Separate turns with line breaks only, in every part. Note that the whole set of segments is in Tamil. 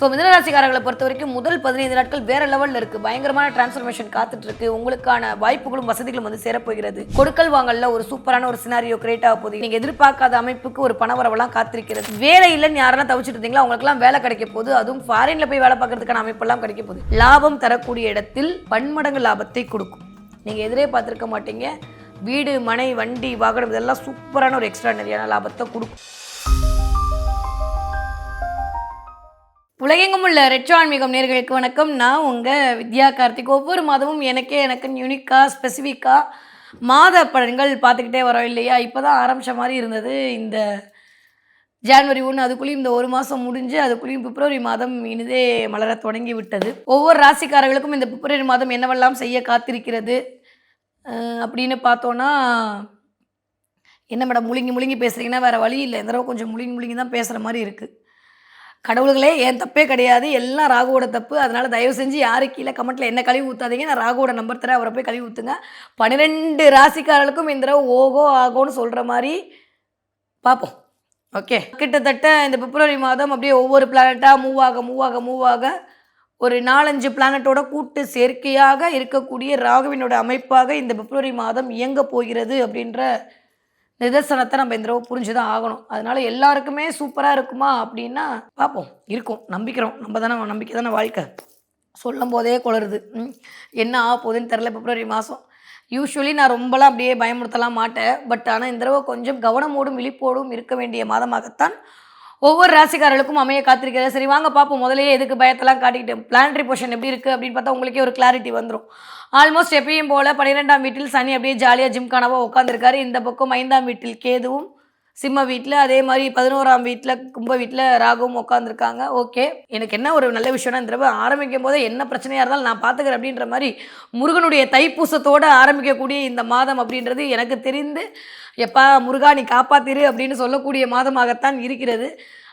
ஸோ மிதனராசிக்காரர்களை பொறுத்த வரைக்கும் முதல் பதினைந்து நாட்கள் வேற லெவலில் இருக்கு. பயங்கரமான டிரான்ஸ்ஃபர்மேஷன் காத்துட்டு இருக்கு உங்களுக்கான வாய்ப்புகளும் வசதிகளும் வந்து சேரப்போகிறது. கொடுக்கல் வாங்கல ஒரு சூப்பரான ஒரு சினாரியோ கிரியேட் ஆக போகுது. நீங்க எதிர்பார்க்காத அமைப்புக்கு ஒரு பணவரவெல்லாம் காத்திருக்கிறது. வேலை இல்லைன்னு யாரெல்லாம் தவிச்சிட்டு இருந்தீங்களோ அவங்களுக்குலாம் வேலை கிடைக்க போகுது. அதுவும் ஃபாரின்ல போய் வேலை பார்க்கறதுக்கான அமைப்பெல்லாம் கிடைக்க போகுது. லாபம் தரக்கூடிய இடத்தில் பன்மடங்கு லாபத்தை கொடுக்கும். நீங்க எதிரே பார்த்துருக்க மாட்டீங்க. வீடு மனை வண்டி வாகனம் இதெல்லாம் சூப்பரான ஒரு எக்ஸ்ட்ரானரியான லாபத்தை கொடுக்கும். உலகெங்கும் உள்ள ரெட்சோ ஆன்மீகம் நேர்களுக்கு வணக்கம். நான் உங்கள் வித்யா கார்த்திக். ஒவ்வொரு மாதமும் எனக்கே எனக்கு யூனிக்காக ஸ்பெசிஃபிக்காக மாத பலன்கள் பார்த்துக்கிட்டே வரோம் இல்லையா? இப்போ தான் ஆரம்பித்த மாதிரி இருந்தது. இந்த ஜான்வரி ஒன்று அதுக்குள்ளேயும் இந்த ஒரு மாதம் முடிஞ்சு அதுக்குள்ளேயும் பிப்ரவரி மாதம் இனிதே மலர தொடங்கி விட்டது. ஒவ்வொரு ராசிக்காரர்களுக்கும் இந்த பிப்ரவரி மாதம் என்னவெல்லாம் செய்ய காத்திருக்கிறது? அப்படின்னு பார்த்தோன்னா என்ன மேடம் முழுங்கி முழுங்கி பேசுகிறீங்கன்னா வேறு வழி இல்லை. இந்த தடவை கொஞ்சம் முழுங்கி முழுங்கி தான் பேசுகிற மாதிரி இருக்குது கடவுள்களே என் தப்பே கிடையாது. எல்லாம் ராகுவோட தப்பு. அதனால் தயவு செஞ்சு யாரு கீழே கமெண்ட்டில் என்ன கழுவி ஊற்றாதீங்க நான் ராகுவோட நம்பர் தரேன். அவரை போய் கழுவி ஊற்றுங்க பன்னிரெண்டு ராசிக்காரர்களுக்கும் இந்த தடவை ஓகோ ஆகோன்னு சொல்கிற மாதிரி பார்ப்போம். ஓகே கிட்டத்தட்ட இந்த பிப்ரவரி மாதம் அப்படியே ஒவ்வொரு பிளானட்டாக மூவ் ஆக மூவ் ஆக மூவ் ஆக ஒரு நாலஞ்சு பிளானட்டோட கூட்டு சேர்க்கையாக இருக்கக்கூடிய ராகுவினோட அமைப்பாக இந்த பிப்ரவரி மாதம் இயங்க போகிறது அப்படின்ற நிதர்சனத்தை நம்ம இந்த தடவை புரிஞ்சு தான் ஆகணும். அதனால எல்லாருக்குமே சூப்பராக இருக்குமா அப்படின்னா பார்ப்போம். இருக்கும். நம்பிக்கிறோம். நம்ம தானே நம்பிக்கை தானே வாழ்க்கை. சொல்லும் போதே குளருது என்ன ஆக போகுதுன்னு தெரில பிப்ரவரி மாதம் யூஸ்வலி நான் ரொம்பலாம் அப்படியே பயமுறுத்தலாம் மாட்டேன். பட் ஆனால் இந்த தடவை கொஞ்சம் கவனமோடும் விழிப்போடும் இருக்க வேண்டிய மாதமாகத்தான் ஒவ்வொரு ராசிக்காரர்களுக்கும் அமைய காத்திருக்கிறது. சரி வாங்க பார்ப்போம். முதலே எதுக்கு பயத்தெல்லாம் காட்டிக்கிட்டு பிளானரி பொசிஷன் எப்படி இருக்குது அப்படின்னு பார்த்தா உங்களுக்கே ஒரு கிளாரிட்டி வந்துடும் ஆல்மோஸ்ட் எப்பயும் போல் பன்னிரெண்டாம் வீட்டில் சனி அப்படியே ஜாலியாக ஜிம்கானவா உட்காந்துருக்காரு இந்த பக்கம் ஐந்தாம் வீட்டில் கேதுவும் சிம்ம வீட்டில் அதே மாதிரி பதினோராம் வீட்டில் கும்ப வீட்டில் ராகுவும் உட்காந்துருக்காங்க ஓகே எனக்கு என்ன ஒரு நல்ல விஷயம்னா இந்த தடவை ஆரம்பிக்கும் போதே என்ன பிரச்சனையாக இருந்தாலும் நான் பார்த்துக்கிறேன் அப்படின்ற மாதிரி முருகனுடைய தைப்பூசத்தோடு ஆரம்பிக்கக்கூடிய இந்த மாதம் அப்படின்றது எனக்கு தெரிந்து எப்பா முருகா நீ காப்பாத்திரு அப்படின்னு சொல்லக்கூடிய மாதமாகத்தான் இருக்கிறது.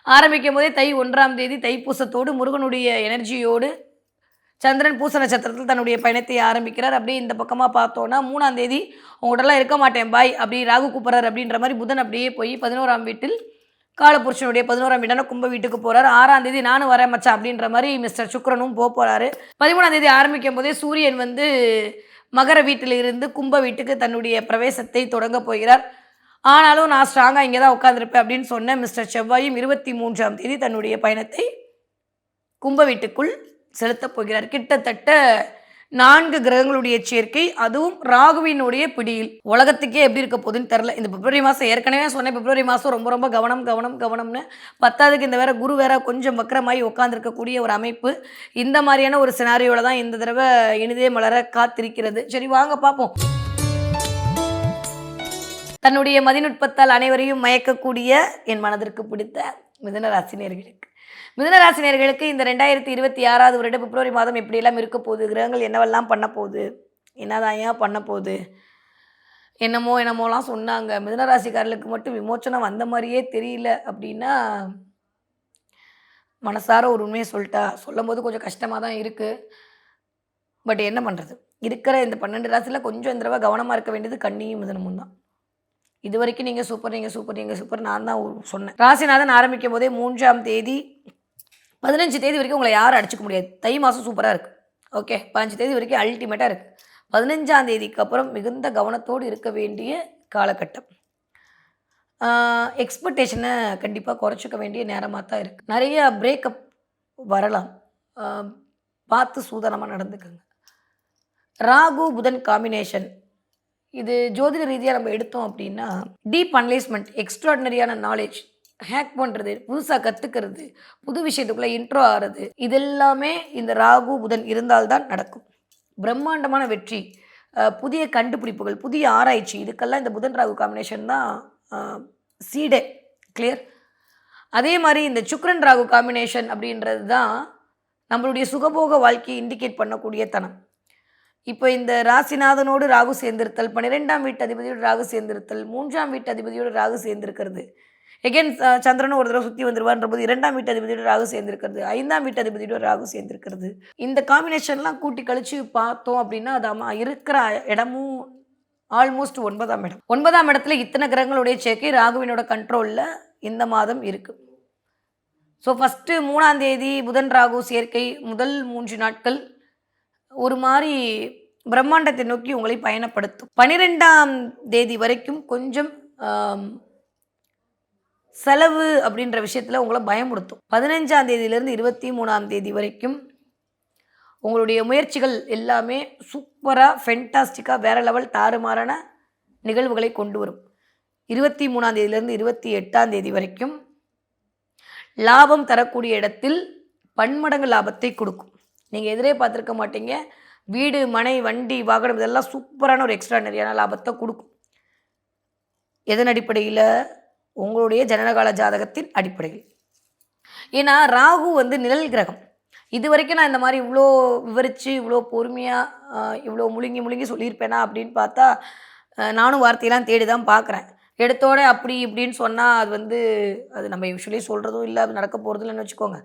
ஆரம்பிக்கும் போதே தை ஒன்றாம் தேதி தைப்பூசத்தோடு முருகனுடைய எனர்ஜியோடு சந்திரன் பூச நட்சத்திரத்தில் தன்னுடைய பயணத்தை ஆரம்பிக்கிறார். அப்படியே இந்த பக்கமாக பார்த்தோன்னா மூணாம் தேதி உங்கள்கிட்டலாம் இருக்க மாட்டேன் பாய் அப்படி ராகு கூப்பிட்றார் அப்படின்ற மாதிரி புதன் அப்படியே போய் பதினோராம் வீட்டில் காலபுருஷனுடைய பதினோராம் வீடான கும்ப வீட்டுக்கு போகிறார் ஆறாம் தேதி நானும் வரேன் மச்சான் அப்படின்ற மாதிரி மிஸ்டர் சுக்ரனும் போக போகிறாரு பதிமூணாம் தேதி ஆரம்பிக்கும் போதே சூரியன் வந்து மகர வீட்டில் இருந்து கும்ப வீட்டுக்கு தன்னுடைய பிரவேசத்தை தொடங்க போகிறார். ஆனாலும் நான் ஸ்ட்ராங்காக இங்கே தான் உட்காந்துருப்பேன் அப்படின்னு சொன்ன மிஸ்டர் செவ்வாயும் இருபத்தி மூன்றாம் தேதி தன்னுடைய பயணத்தை கும்ப வீட்டுக்குள் செலுத்தப் போகிறார். கிட்டத்தட்ட நான்கு கிரகங்களுடைய சேர்க்கை அதுவும் ராகுவினுடைய பிடியில். உலகத்துக்கே எப்படி இருக்க போகுதுன்னு தெரில இந்த பிப்ரவரி மாதம் ஏற்கனவே சொன்னேன் பிப்ரவரி மாதம் ரொம்ப ரொம்ப கவனம் கவனம் கவனம்னு பத்தாவதுக்கு இந்த வேற குரு வேற கொஞ்சம் வக்கரமாகி உட்காந்துருக்கக்கூடிய ஒரு அமைப்பு. இந்த மாதிரியான ஒரு சினாரியோவில் தான் இந்த தடவை இனிதே மலர காத்திருக்கிறது. சரி வாங்க பார்ப்போம் தன்னுடைய மதிநுட்பத்தால் அனைவரையும் மயக்கக்கூடிய என் மனதிற்கு பிடித்த மிதன ராசினியர்களுக்கு மிதனராசினியர்களுக்கு இந்த ரெண்டாயிரத்தி இருபத்தி ஆறாவது வருட பிப்ரவரி மாதம் எப்படியெல்லாம் இருக்க போகுது? கிரகங்கள் என்னவெல்லாம் பண்ண போகுது? என்னதான் ஏன் பண்ண போகுது? என்னமோ என்னமோலாம் சொன்னாங்க. மிதனராசிக்காரர்களுக்கு மட்டும் விமோச்சனம் வந்த மாதிரியே தெரியல அப்படின்னா மனசார ஒரு உண்மையை சொல்லிட்டா. சொல்லும் போது கொஞ்சம் கஷ்டமாக தான் இருக்குது பட் என்ன பண்ணுறது இருக்கிற இந்த பன்னெண்டு ராசியில் கொஞ்சம் இந்த தடவை கவனமாக இருக்க வேண்டியது கண்ணியும் மிதனமும் தான். இது வரைக்கும் நீங்கள் சூப்பர் நீங்கள் சூப்பர் நீங்கள் சூப்பர் நான் தான் சொன்னேன். ராசிநாதன் ஆரம்பிக்கும் போதே மூன்றாம் தேதி பதினஞ்சு தேதி வரைக்கும் உங்களை யாரும் அடிச்சுக்க முடியாது. தை மாதம் சூப்பராக இருக்குது ஓகே பதினஞ்சு தேதி வரைக்கும் அல்டிமேட்டாக இருக்குது பதினஞ்சாம் தேதிக்கு அப்புறம் மிகுந்த கவனத்தோடு இருக்க வேண்டிய காலகட்டம். எக்ஸ்பெக்டேஷனை கண்டிப்பாக குறைச்சிக்க வேண்டிய நேரமாக தான் இருக்குது நிறைய பிரேக்கப் வரலாம். பார்த்து சூதனமாக நடந்துக்கோங்க. ராகு புதன் காம்பினேஷன் இது ஜோதிட ரீதியாக நம்ம எடுத்தோம் அப்படின்னா டீப் அனலைஸ்மெண்ட் எக்ஸ்ட்ராடினரியான நாலேஜ் ஹேக் பண்ணுறது புதுசாக கற்றுக்கிறது புது விஷயத்துக்குள்ளே இன்ட்ரோ ஆகிறது இதெல்லாமே இந்த ராகு புதன் இருந்தால்தான் நடக்கும். பிரம்மாண்டமான வெற்றி. புதிய கண்டுபிடிப்புகள் புதிய ஆராய்ச்சி இதுக்கெல்லாம் இந்த புதன் ராகு காம்பினேஷன் தான் சீடே கிளியர் அதே மாதிரி இந்த சுக்ரன் ராகு காம்பினேஷன் அப்படின்றது தான் நம்மளுடைய சுகபோக வாழ்க்கையை இண்டிகேட் பண்ணக்கூடிய தனம். இப்போ இந்த ராசிநாதனோடு ராகு சேர்ந்திருத்தல் பன்னிரெண்டாம் வீட்டு அதிபதியோடு ராகு சேர்ந்திருத்தல் மூன்றாம் வீட்டு அதிபதியோடு ராகு சேர்ந்திருக்கிறது. எகென் சந்திரனும் ஒரு தடவை சுற்றி வந்துருவார்ன்ற போது இரண்டாம் வீட்டு அதிபதியோட ராகு சேர்ந்திருக்கிறது ஐந்தாம் வீட்டு அதிபதியோட ராகு சேர்ந்திருக்கிறது. இந்த காம்பினேஷன்லாம் கூட்டி கழிச்சு பார்த்தோம் அப்படின்னா அது இருக்கிற இடமும் ஆல்மோஸ்ட் ஒன்பதாம் இடம். ஒன்பதாம் இடத்துல இத்தனை கிரகங்களுடைய சேர்க்கை ராகுவினோட கண்ட்ரோலில் இந்த மாதம் இருக்குது ஸோ ஃபஸ்ட்டு மூணாம் தேதி புதன் ராகு சேர்க்கை முதல் மூன்று நாட்கள் ஒரு மாதிரி பிரம்மாண்டத்தை நோக்கி உங்களை பயணப்படுத்தும். பன்னிரெண்டாம் தேதி வரைக்கும் கொஞ்சம் செலவு அப்படின்ற விஷயத்தில் உங்களை பயமுறுத்தும். பதினஞ்சாம் தேதியிலேருந்து இருபத்தி மூணாம் தேதி வரைக்கும் உங்களுடைய முயற்சிகள் எல்லாமே சூப்பராக ஃபென்டாஸ்டிக்காக வேறு லெவல் தாறுமாறான நிகழ்வுகளை கொண்டு வரும். இருபத்தி மூணாம் தேதியிலேருந்து இருபத்தி எட்டாம் தேதி வரைக்கும் லாபம் தரக்கூடிய இடத்தில் பன்மடங்கு லாபத்தை கொடுக்கும். நீங்கள் எதிரே பார்த்துருக்க மாட்டீங்க. வீடு மனை வண்டி வாகனம் இதெல்லாம் சூப்பரான ஒரு எக்ஸ்ட்ரா நிறையான லாபத்தை கொடுக்கும். எதன் அடிப்படையில்? உங்களுடைய ஜனனகால ஜாதகத்தின் அடிப்படையில். ஏன்னா ராகு வந்து நிழல் கிரகம். இது வரைக்கும் நான் இந்த மாதிரி இவ்வளோ விவரித்து இவ்வளோ பொறுமையாக இவ்வளோ முழுங்கி முழுங்கி சொல்லியிருப்பேனா அப்படின்னு பார்த்தா நானும் வார்த்தையெல்லாம் தேடி தான் பார்க்குறேன். எடுத்தோட அப்படி இப்படின்னு சொன்னால் அது வந்து அது நம்ம யூஸ்வலி சொல்கிறதும் இல்லை அது நடக்க போகிறது இல்லைன்னு வச்சுக்கோங்க.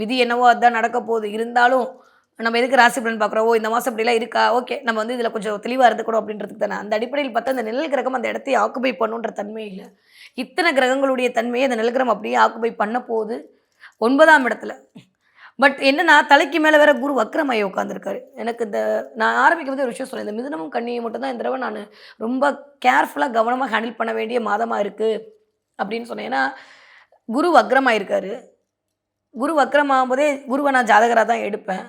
விதி என்னவோ அதுதான் நடக்க போகுது. இருந்தாலும் நம்ம எதுக்கு ராசி பலன் பார்க்குறோம் ஓ இந்த மாதம் இப்படிலாம் இருக்கா? ஓகே நம்ம வந்து இதில் கொஞ்சம் தெளிவாக இருந்துக்கணும் அப்படின்றதுக்கு தானே. அந்த அடிப்படையில் பார்த்தா அந்த நிழல் கிரகம் அந்த இடத்தை ஆக்குபை பண்ணுன்ற தன்மை இல்லை இத்தனை கிரகங்களுடைய தன்மையை அந்த நிழல் கிரகம் அப்படியே ஆக்குபை பண்ண போகுது. ஒன்பதாம் இடத்துல. பட் என்னன்னா தலைக்கு மேலே வேற குரு வக்ரமாயி உட்காந்துருக்காரு எனக்கு இந்த நான் ஆரம்பிக்கும் போது ஒரு விஷயம் சொன்னேன். இந்த மிதனமும் கண்ணியும் மட்டும்தான் இந்த தடவை நான் ரொம்ப கேர்ஃபுல்லாக கவனமாக ஹேண்டில் பண்ண வேண்டிய மாதமாக இருக்குது அப்படின்னு சொன்னேன். ஏன்னா குரு வக்ரமாக இருக்காரு குரு வக்ரமாகும் போதே குருவை நான் ஜாதகராக தான் எடுப்பேன்.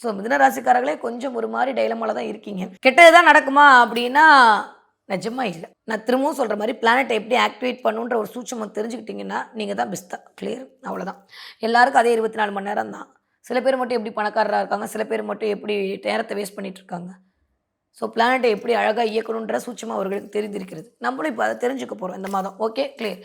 ஸோ மிதனராசிக்காரர்களே கொஞ்சம் ஒரு மாதிரி டைலமால தான் இருக்கீங்க. கெட்டது தான் நடக்குமா அப்படின்னா நிஜமாக இல்லை. நான் திரும்பவும் சொல்கிற மாதிரி பிளானட்டை எப்படி ஆக்டிவேட் பண்ணுன்ற ஒரு சூட்சமம் தெரிஞ்சுக்கிட்டிங்கன்னா நீங்கள் தான் பெஸ்ட்டாக கிளியர் அவ்வளோதான் எல்லாருக்கும் அதே இருபத்தி நாலு மணி நேரம் தான். சில பேர் மட்டும் எப்படி பணக்காரராக இருக்காங்க சில பேர் மட்டும் எப்படி நேரத்தை வேஸ்ட் பண்ணிகிட்ருக்காங்க இருக்காங்க. ஸோ பிளானட்டை எப்படி அழகாக இயக்கணுன்ற சூட்சமாக அவர்களுக்கு தெரிந்திருக்கிறது. நம்மளும் இப்போ அதை தெரிஞ்சுக்க போகிறோம் இந்த மாதம். ஓகே கிளியர்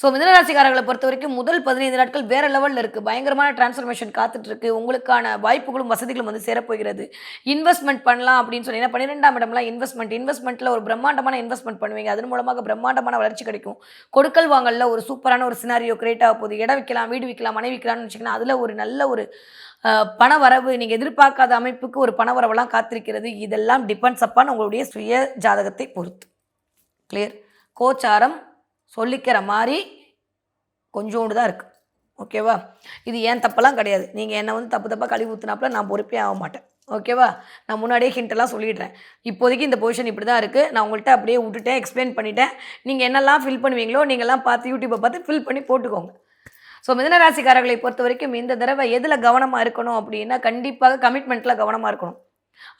ஸோ மிதனராசிக்காரர்களை பொறுத்த வரைக்கும் முதல் பதினைந்து நாட்கள் வேறு லெவலில் இருக்குது பயங்கரமான டிரான்ஸ்ஃபர்மேஷன் காத்துட்டு இருக்கு. உங்களுக்கான வாய்ப்புகளும் வசதிகளும் வந்து சேரப்போகிறது. இன்வெஸ்ட்மெண்ட் பண்ணலாம் அப்படின்னு சொன்னீங்கன்னா பன்னிரெண்டாம் இடம்லாம் இன்வெஸ்ட்மெண்ட் இன்வெஸ்ட்மெண்ட்டில் ஒரு பிரம்மாண்டமான இன்வெஸ்ட்மெண்ட் பண்ணுவீங்க. அதன் மூலமாக பிரம்மாண்டமான வளர்ச்சி கிடைக்கும். கொடுக்கல் வாங்கல ஒரு சூப்பரான ஒரு சினாரியோ கிரியேட் ஆக போகுது. இடம் விற்கலாம் வீடு விற்கலாம் மனை விற்கலாம்னு வச்சிங்கன்னா அதில் ஒரு நல்ல ஒரு பண வரவு நீங்கள் எதிர்பார்க்காத அமைப்புக்கு ஒரு பண வரவெல்லாம் காத்திருக்கிறது. இதெல்லாம் டிபெண்ட்ஸ் அப்பான் உங்களுடைய சுய ஜாதகத்தை பொறுத்து. கிளியர் கோச்சாரம் சொல்லிக்கிற மாதிரி கொஞ்சோண்டு தான் இருக்குது ஓகேவா? இது ஏன் தப்பெல்லாம் கிடையாது. நீங்கள் என்னை வந்து தப்பு தப்பாக கழுவி ஊற்றினாப்புல நான் பொறுப்பே ஆக மாட்டேன். ஓகேவா? நான் முன்னாடியே ஹிண்டெல்லாம் சொல்லிடுறேன். இப்போதைக்கு இந்த பொசிஷன் இப்படி தான் இருக்குது நான் உங்கள்கிட்ட அப்படியே விட்டுட்டேன் எக்ஸ்பிளைன் பண்ணிட்டேன். நீங்கள் என்னெல்லாம் ஃபில் பண்ணுவீங்களோ நீங்கள்லாம் பார்த்து யூடியூப்பை பார்த்து ஃபில் பண்ணி போட்டுக்கோங்க. ஸோ மிதனராசிக்காரர்களை பொறுத்த வரைக்கும் இந்த தடவை எதில் கவனமாக இருக்கணும் அப்படின்னா கண்டிப்பாக கமிட்மெண்ட்டில் கவனமாக இருக்கணும்.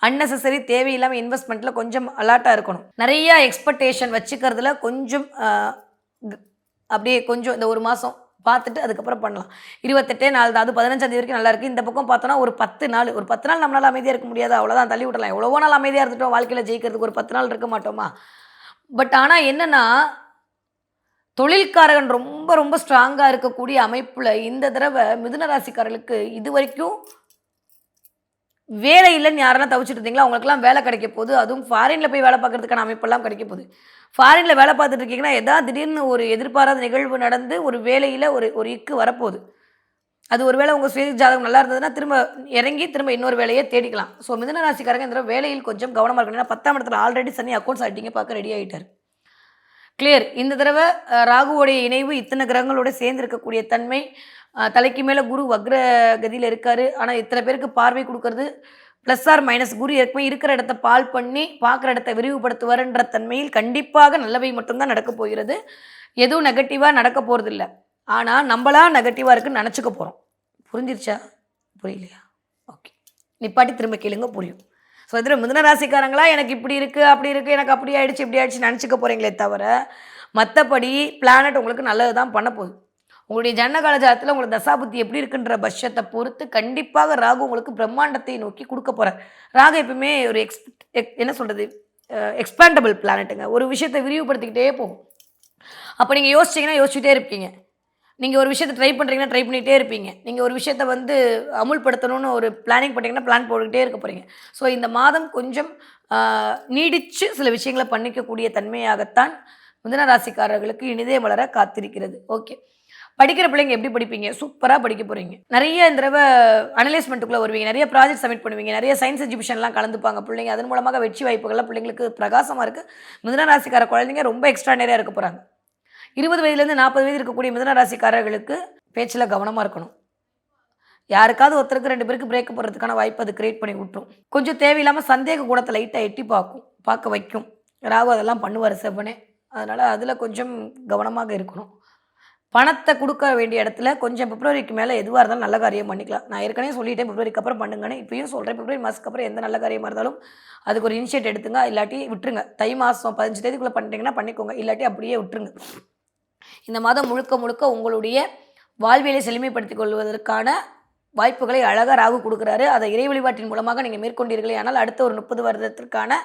அன்னெசரி தேவையில்லாமல் இன்வெஸ்ட்மெண்ட்டில் கொஞ்சம் அலர்ட்டாக இருக்கணும். நிறையா எக்ஸ்பெக்டேஷன் வச்சுக்கிறதுல கொஞ்சம் அப்படியே கொஞ்சம் இந்த ஒரு மாதம் பார்த்துட்டு அதுக்கப்புறம் பண்ணலாம். இருபத்தெட்டே நாள் தான். அது பதினஞ்சாம் தேதி வரைக்கும் நல்லா இருக்குது இந்த பக்கம் பார்த்தோன்னா ஒரு பத்து நாள். ஒரு பத்து நாள் நம்மளால் அமைதியாக இருக்க முடியாது. அவ்வளோதான் தள்ளி விடலாம் எவ்வளவோ நாள் அமைதியாக இருந்துட்டோம். வாழ்க்கையில் ஜெயிக்கிறதுக்கு ஒரு பத்து நாள் இருக்க மாட்டோமா? பட் ஆனால் என்னென்னா தொழில்காரகன் ரொம்ப ரொம்ப ஸ்ட்ராங்காக இருக்கக்கூடிய அமைப்பில் இந்த தடவை மிதுன ராசிக்காரர்களுக்கு இது வரைக்கும் வேலை இல்லைன்னு யாரெல்லாம் தவிச்சிட்டு இருந்தீங்களோ அவங்களுக்குலாம் வேலை கிடைக்க போகுது. அதுவும் ஃபாரினில் போய் வேலை பார்க்கறதுக்கான அமைப்பெல்லாம் கிடைக்க போகுது. ஃபாரினில் வேலை பார்த்துட்டு இருக்கீங்கன்னா எதாவது திடீர்னு ஒரு எதிர்பாராத நிகழ்வு நடந்து ஒரு வேலையில் ஒரு ஒரு இக்கு வரப்போகுது. அது ஒருவேளை உங்கள் சுய ஜாதகம் நல்லா இருந்ததுன்னா திரும்ப இறங்கி திரும்ப இன்னொரு வேலையை தேடிக்கலாம். ஸோ மிதன ராசிக்காரங்க இந்த தடவை வேலையில் கொஞ்சம் கவனமாக இருக்கணும். ஏன்னா பத்தாம் இடத்துல ஆல்ரெடி சனி அக்கௌண்ட்ஸ் ஆகிட்டீங்க பார்க்க ரெடி ஆகிட்டார் கிளியர் இந்த தடவை ராகுவோடைய இணைவு இத்தனை கிரகங்களோட சேர்ந்து இருக்கக்கூடிய தன்மை தலைக்கு மேலே குரு வக்ர கதியில் இருக்காரு. ஆனால் இத்தனை பேருக்கு பார்வை கொடுக்கறது ப்ளஸ் ஆர் மைனஸ் குரு ஏற்கனவே இருக்கிற இடத்த பால் பண்ணி பார்க்குற இடத்த விரிவுபடுத்துவார்ன்ற தன்மையில் கண்டிப்பாக நல்லவை மட்டும்தான் நடக்க போகிறது. எதுவும் நெகட்டிவாக நடக்க போகிறது இல்லை ஆனால் நம்மளா நெகட்டிவாக இருக்குன்னு நினச்சிக்க போகிறோம் புரிஞ்சிருச்சா? புரியலையா? ஓகே நிப்பாட்டி திரும்ப கேளுங்க புரியும். ஸோ இதில் மிதுன ராசிக்காரங்களா எனக்கு இப்படி இருக்குது அப்படி இருக்குது எனக்கு அப்படி ஆயிடுச்சு இப்படி ஆயிடுச்சு நினச்சிக்க போகிறீங்களே தவிர மற்றபடி பிளானட் உங்களுக்கு நல்லது தான் பண்ண போகுது. உங்களுடைய ஜனகாலஜாரத்தில் உங்களுக்கு தசாபுத்தி எப்படி இருக்குன்ற பட்சத்தை பொறுத்து கண்டிப்பாக ராகு உங்களுக்கு பிரம்மாண்டத்தை நோக்கி கொடுக்க போகிறார் ராகு எப்பவுமே ஒரு எக்ஸ் என்ன சொல்கிறது எக்ஸ்பேண்டபிள் பிளானட்டுங்க ஒரு விஷயத்தை விரிவுபடுத்திக்கிட்டே போகும். அப்போ நீங்கள் யோசிச்சிங்கன்னா யோசிச்சுட்டே இருப்பீங்க. நீங்கள் ஒரு விஷயத்தை ட்ரை பண்ணுறீங்கன்னா ட்ரை பண்ணிகிட்டே இருப்பீங்க. நீங்கள் ஒரு விஷயத்தை வந்து அமுல்படுத்தணும்னு ஒரு பிளானிங் பண்ணிங்கன்னா பிளான் போட்டுக்கிட்டே இருக்க போகிறீங்க ஸோ இந்த மாதம் கொஞ்சம் நீடித்து நீடிச்சு சில விஷயங்களை பண்ணிக்கக்கூடிய தன்மையாகத்தான் மிதுன ராசிக்காரர்களுக்கு இனிதே வளர காத்திருக்கிறது. ஓகே படிக்கிற பிள்ளைங்க எப்படி படிப்பீங்க? சூப்பராக படிக்க போகிறீங்க நிறைய இந்த தடவை அனலைஸ்மெண்ட்டுக்குள்ளே வருவீங்க. நிறைய ப்ராஜெக்ட் சப்மிட் பண்ணுவீங்க. நிறைய சயின்ஸ் எஜிபிஷன்லாம் கலந்துப்பாங்க பிள்ளைங்க. அதன் மூலமாக வெற்றி வாய்ப்புகள்லாம் பிள்ளைங்களுக்கு பிரகாசமாக இருக்குது மிதனராசிக்கார குழந்தைங்க ரொம்ப எக்ஸ்ட்ரானரியாக இருக்க போகிறாங்க இருபது வயதுலேருந்து நாற்பது வயது இருக்கக்கூடிய மிதனராசிக்காரர்களுக்கு பேச்சில் கவனமாக இருக்கணும். யாருக்காவது ஒருத்தருக்கு ரெண்டு பேருக்கு பிரேக் போடுறதுக்கான வாய்ப்பு அது கிரியேட் பண்ணி விட்டுரும். கொஞ்சம் தேவையில்லாமல் சந்தேக கூடத்தை லைட்டாக எட்டி பார்க்கும். பார்க்க வைக்கும். ராகு அதெல்லாம் பண்ணுவார் செவ்வனே. அதனால் அதில் கொஞ்சம் கவனமாக இருக்கணும். பணத்தை கொடுக்க வேண்டிய இடத்துல கொஞ்சம் பிப்ரவரிக்கு மேலே எதுவாக இருந்தாலும் நல்ல காரியம் பண்ணிக்கலாம். நான் ஏற்கனவே சொல்லிட்டேன் பிப்ரவரிக்கு அப்புறம் பண்ணுங்கன்னு. இப்பயும் சொல்கிறேன் பிப்ரவரி மாதத்துக்கு அப்புறம் எந்த நல்ல காரியமாக இருந்தாலும் அதுக்கு ஒரு இனிஷியேட் எடுத்துங்க. இல்லாட்டி விட்டுருங்க. தை மாதம் பதினஞ்சு தேதிக்குள்ளே பண்ணிட்டீங்கன்னா பண்ணிக்கோங்க. இல்லாட்டி அப்படியே விட்டுருங்க. இந்த மாதம் முழுக்க முழுக்க உங்களுடைய வாழ்வியலை செழுமைப்படுத்திக் கொள்வதற்கான வாய்ப்புகளை அழகாக ராகு கொடுக்குறாரு. அதை இறை வழிபாட்டின் மூலமாக நீங்கள் மேற்கொண்டீர்களே ஆனால் அடுத்த ஒரு முப்பது வருடத்திற்கான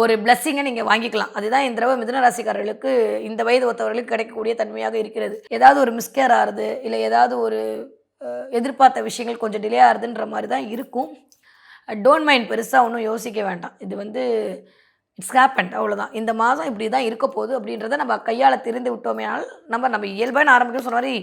ஒரு பிளஸ்ஸிங்கை நீங்கள் வாங்கிக்கலாம். அதுதான் இந்த தடவை மிதனராசிக்காரர்களுக்கு இந்த வயது ஒத்தவர்களுக்கு கிடைக்கக்கூடிய தன்மையாக இருக்கிறது. ஏதாவது ஒரு மிஸ்கேர் ஆகுது இல்லை ஏதாவது ஒரு எதிர்பார்த்த விஷயங்கள் கொஞ்சம் டிலே ஆகுதுன்ற மாதிரி தான் இருக்கும். டோன்ட் மைண்ட் பெருசாக ஒன்றும் யோசிக்க வேண்டாம். இது வந்து இட்ஸ் ஹேப்பன் அவ்வளோதான் இந்த மாதம் இப்படி தான் இருக்க போகுது அப்படின்றத நம்ம கையால் தெரிந்து விட்டோமேனால் நம்ம நம்ம இயல்பான ஆரம்பிக்கும் சொன்ன மாதிரி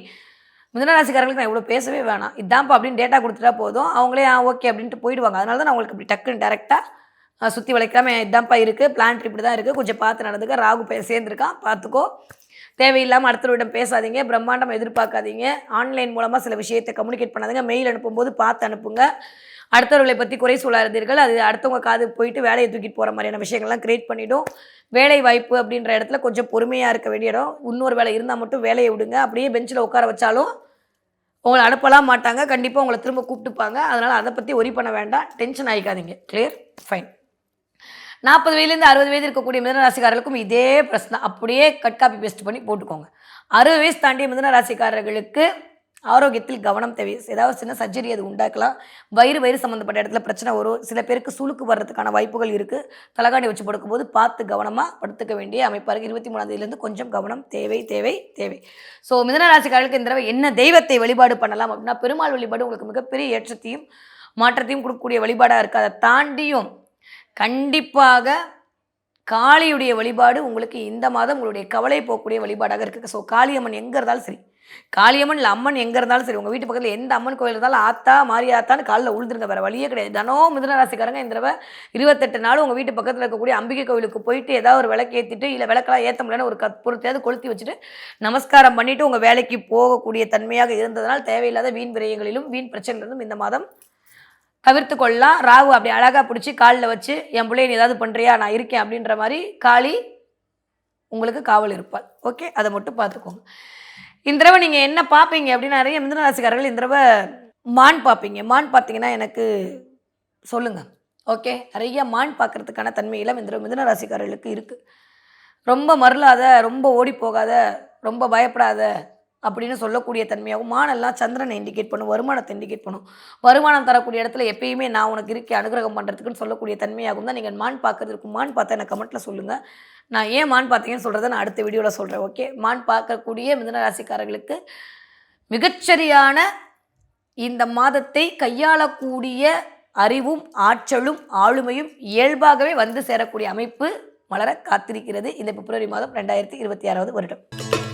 மிதனராசிக்காரங்களுக்கு நான் இவ்வளோ பேசவே வேணாம். இதான்ப்பா அப்படின்னு டேட்டா கொடுத்துட்டா போதும். அவங்களே ஆ ஓகே அப்படின்ட்டு போயிடுவாங்க. அதனால தான் நான் உங்களுக்கு இப்படி டக்குன்னு டேரெக்டாக சுற்றி வளைக்காம இதான்ப்பா இருக்குது பிளான்ட் இப்படி தான் இருக்குது கொஞ்சம் பார்த்து நடந்துக்க. ராகு பே சேர்ந்துருக்கான். பார்த்துக்கோ. தேவையில்லாமல் அடுத்தவரிடம் பேசாதீங்க. பிரம்மாண்டம் எதிர்பார்க்காதீங்க. ஆன்லைன் மூலமாக சில விஷயத்தை கம்யூனிகேட் பண்ணாதீங்க. மெயில் அனுப்பும்போது பார்த்து அனுப்புங்க. அடுத்தவர்களை பற்றி குறை சொல்லாதீர்கள். அது அடுத்தவங்க காது போயிட்டு வேலையை தூக்கிட்டு போகிற மாதிரியான விஷயங்கள்லாம் கிரியேட் பண்ணிவிடும் வேலை வாய்ப்பு அப்படின்ற இடத்துல கொஞ்சம் பொறுமையாக இருக்க வேண்டிய இடம். இன்னொரு வேலை இருந்தால் மட்டும் வேலையை விடுங்க. அப்படியே பெஞ்சில் உட்கார வச்சாலும் உங்களை அனுப்பலாம் மாட்டாங்க. கண்டிப்பாக உங்களை திரும்ப கூப்பிட்டுப்பாங்க. அதனால் அதை பற்றி ஒரி பண்ண வேண்டாம். டென்ஷன் ஆகிக்காதீங்க கிளியர் ஃபைன் நாற்பது வயதுலேருந்து அறுபது வயது இருக்கக்கூடிய மிதன ராசிக்காரர்களுக்கும் இதே பிரச்சனை. அப்படியே கட் காப்பி பேஸ்ட் பண்ணி போட்டுக்கோங்க. அறுபது வயசு தாண்டிய மிதன ராசிக்காரர்களுக்கு ஆரோக்கியத்தில் கவனம் தேவை. ஏதாவது சின்ன சர்ஜரி அது உண்டாக்கலாம். வயிறு வயிறு சம்மந்தப்பட்ட இடத்துல பிரச்சனை வரும். சில பேருக்கு சுளுக்கு வர்றதுக்கான வாய்ப்புகள் இருக்குது தலகாணி வச்சு படுக்கும்போது பார்த்து கவனமாக படுத்துக்க வேண்டிய அமைப்பாக இருக்குது இருபத்தி மூணாந்தேதியிலேருந்து கொஞ்சம் கவனம் தேவை தேவை தேவை. ஸோ மிதனராசிக்காரர்களுக்கு இந்த தடவை என்ன தெய்வத்தை வழிபாடு பண்ணலாம் அப்படின்னா பெருமாள் வழிபாடு உங்களுக்கு மிகப்பெரிய ஏற்றத்தையும் மாற்றத்தையும் கொடுக்கக்கூடிய வழிபாடாக இருக்குது அதை தாண்டியும் கண்டிப்பாக காளியுடைய வழிபாடு உங்களுக்கு இந்த மாதம் உங்களுடைய கவலை போகக்கூடிய வழிபாடாக இருக்குது ஸோ காளியம்மன் எங்கே இருந்தாலும் சரி காளியம்மன் இல்லை அம்மன் எங்கே இருந்தாலும் சரி உங்கள் வீட்டு பக்கத்தில் எந்த அம்மன் கோயில் இருந்தாலும் ஆத்தா மாறி ஆத்தான்னு காலில் உழுதுருங்க வேறு வழியே கிடையாது. தனோ மிதனராசிக்காரங்க இந்த தடவை இருபத்தெட்டு நாள் உங்கள் வீட்டு பக்கத்தில் இருக்கக்கூடிய அம்பிகை கோவிலுக்கு போயிட்டு ஏதாவது ஒரு விளக்கு ஏற்றிட்டு இல்லை விளக்கெல்லாம் ஏற்ற முடியலன்னு ஒரு பொருத்தையாவது கொளுத்தி வச்சுட்டு நமஸ்காரம் பண்ணிவிட்டு உங்கள் வேலைக்கு போகக்கூடிய தன்மையாக இருந்ததனால் தேவையில்லாத வீண் விரயங்களிலும் வீண் பிரச்சனைகளிலும் இந்த மாதம் தவிர்த்து கொள்ளலாம். ராகு அப்படி அழகாக பிடிச்சி காலில் வச்சு என் பிள்ளைய நீ ஏதாவது பண்ணுறியா நான் இருக்கேன் அப்படின்ற மாதிரி காளி உங்களுக்கு காவல் இருப்பாள். ஓகே? அதை மட்டும் பார்த்துக்கோங்க. இந்த தடவை நீங்கள் என்ன பார்ப்பீங்க அப்படின்னு நிறைய மிதன ராசிக்காரர்கள் இந்த தடவை மான் பார்ப்பீங்க மான் பார்த்தீங்கன்னா எனக்கு சொல்லுங்கள் ஓகே? நிறைய மான் பார்க்கறதுக்கான தன்மையெல்லாம் இந்த மிதன ராசிக்காரர்களுக்கு இருக்குது ரொம்ப மருளாத ரொம்ப ஓடி போகாத ரொம்ப பயப்படாத அப்படின்னு சொல்லக்கூடிய தன்மையாகும் மானெல்லாம் சந்திரனை இண்டிகேட் பண்ணும் வருமானத்தை இண்டிகேட் பண்ணும். வருமானம் தரக்கூடிய இடத்துல எப்பயுமே நான் உனக்கு இருக்கேன் அனுகிரகம் பண்ணுறதுக்குன்னு சொல்லக்கூடிய தன்மையாகும் தான் நீங்கள் மான் பார்க்கறதுக்கு மான் பார்த்தா எனக்கு கமெண்ட்டில் சொல்லுங்கள் நான் ஏன் மான் பார்த்தீங்கன்னு சொல்கிறத நான் அடுத்த வீடியோவில் சொல்கிறேன் ஓகே மான் பார்க்கக்கூடிய மிதன ராசிக்காரர்களுக்கு மிகச்சரியான இந்த மாதத்தை கையாளக்கூடிய அறிவும் ஆற்றலும் ஆளுமையும் இயல்பாகவே வந்து சேரக்கூடிய அமைப்பு மலர காத்திருக்கிறது இந்த பிப்ரவரி மாதம் ரெண்டாயிரத்தி இருபத்தி ஆறாவது வருடம்.